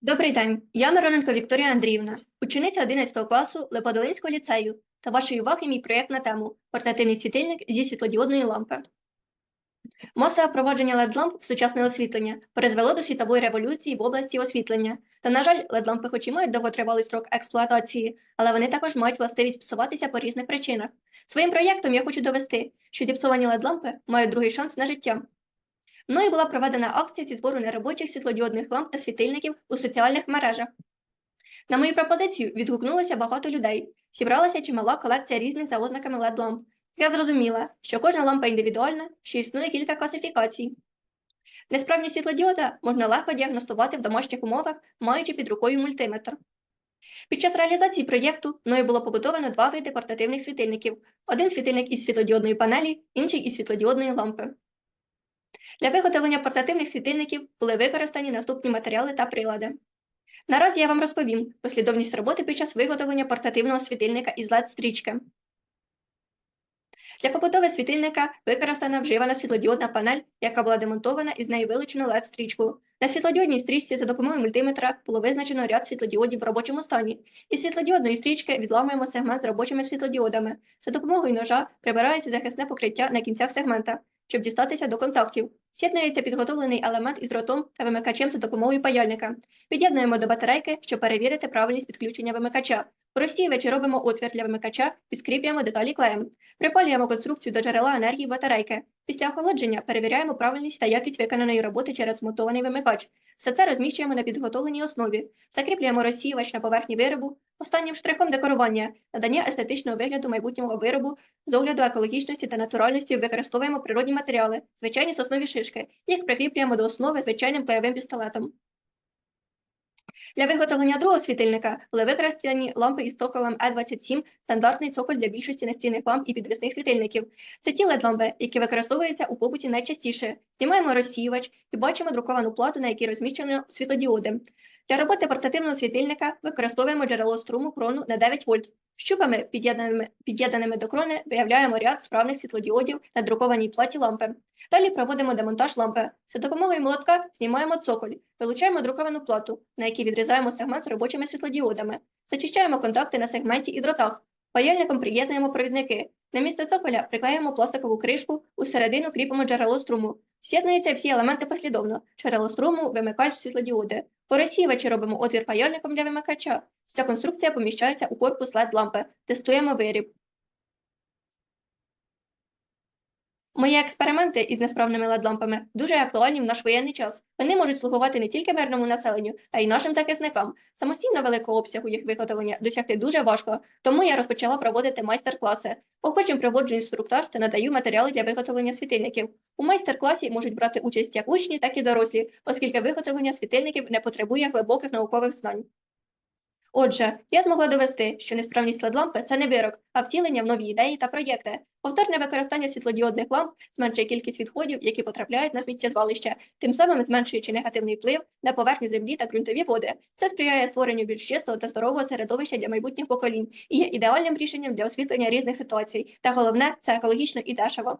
Добрий день, я Мироненко Вікторія Андріївна, учениця 11 класу Леподолинського ліцею та вашої уваги мій проєкт на тему Портативний світильник зі світлодіодної лампи. Масове впровадження LED-ламп в сучасне освітлення призвело до світової революції в області освітлення. Та, на жаль, LED-лампи хоч і мають довготривалий строк експлуатації, але вони також мають властивість псуватися по різних причинах. Своїм проєктом я хочу довести, що зіпсовані LED-лампи мають другий шанс на життя. Мною була проведена акція зі збору неробочих світлодіодних ламп та світильників у соціальних мережах. На мою пропозицію відгукнулося багато людей. Зібралася чимала колекція різних за ознаками LED-ламп. Я зрозуміла, що кожна лампа індивідуальна, що існує кілька класифікацій. Несправність світлодіода можна легко діагностувати в домашніх умовах, маючи під рукою мультиметр. Під час реалізації проєкту мною було побудовано два види портативних світильників: один світильник із світлодіодної панелі, інший із світлодіодної лампи. Для виготовлення портативних світильників були використані наступні матеріали та прилади. Наразі я вам розповім послідовність роботи під час виготовлення портативного світильника із LED-стрічки. Для побудови світильника використана вживана світлодіодна панель, яка була демонтована і з неї вилучено LED-стрічку. На світлодіодній стрічці за допомогою мультиметра було визначено ряд світлодіодів в робочому стані. Із світлодіодної стрічки відламуємо сегмент з робочими світлодіодами. За допомогою ножа прибирається захисне покриття на кінцях сегмента, щоб дістатися до контактів. З'єднується підготовлений елемент із дротом та вимикачем за допомогою паяльника. Під'єднуємо до батарейки, щоб перевірити правильність підключення вимикача. У розсіювачі робимо отвір для вимикача, підскріплюємо деталі клеєм. Припалюємо конструкцію до джерела енергії батарейки. Після охолодження перевіряємо правильність та якість виконаної роботи через змонтований вимикач. Все це розміщуємо на підготовленій основі. Закріплюємо розсіювач на поверхні виробу. Останнім штрихом декорування надання естетичного вигляду майбутнього виробу з огляду екологічності та натуральності використовуємо природні матеріали, звичайні соснові шишки. Їх прикріплюємо до основи звичайним клеєвим пістолетом. Для виготовлення другого світильника були використані лампи із цоколем E27, стандартний цоколь для більшості настільних ламп і підвісних світильників. Це ті LED-лампи, які використовуються у побуті найчастіше. Знімаємо розсіювач і бачимо друковану плату, на якій розміщено світлодіоди. Для роботи портативного світильника використовуємо джерело струму крону на 9 вольт. Щупами, під'єднаними під'єднаними до крони, виявляємо ряд справних світлодіодів на друкованій платі лампи. Далі проводимо демонтаж лампи. За допомогою молотка знімаємо цоколь, вилучаємо друковану плату, на якій відрізаємо сегмент з робочими світлодіодами, зачищаємо контакти на сегменті і дротах. Паяльником приєднуємо провідники. На місце цоколя приклеїмо пластикову кришку, усередину кріпимо джерело струму. З'єднуються всі елементи послідовно: джерело струму, вимикач, світлодіоди. Поросіювачі робимо отвір паяльником для вимикача. Вся конструкція поміщається у корпус LED-лампи. Тестуємо виріб. Мої експерименти із несправними LED-лампами дуже актуальні в наш воєнний час. Вони можуть слугувати не тільки мирному населенню, а й нашим захисникам. Самостійно великого обсягу їх виготовлення досягти дуже важко, тому я розпочала проводити майстер-класи. Охочим проводжу інструктаж та надаю матеріали для виготовлення світильників. У майстер-класі можуть брати участь як учні, так і дорослі, оскільки виготовлення світильників не потребує глибоких наукових знань. Отже, я змогла довести, що несправність LED-лампи – це не вирок, а втілення в нові ідеї та проєкти. Повторне використання світлодіодних ламп зменшує кількість відходів, які потрапляють на сміттєзвалище, тим самим зменшуючи негативний вплив на поверхню землі та ґрунтові води. Це сприяє створенню більш чистого та здорового середовища для майбутніх поколінь і є ідеальним рішенням для освітлення різних ситуацій. Та головне це екологічно і дешево.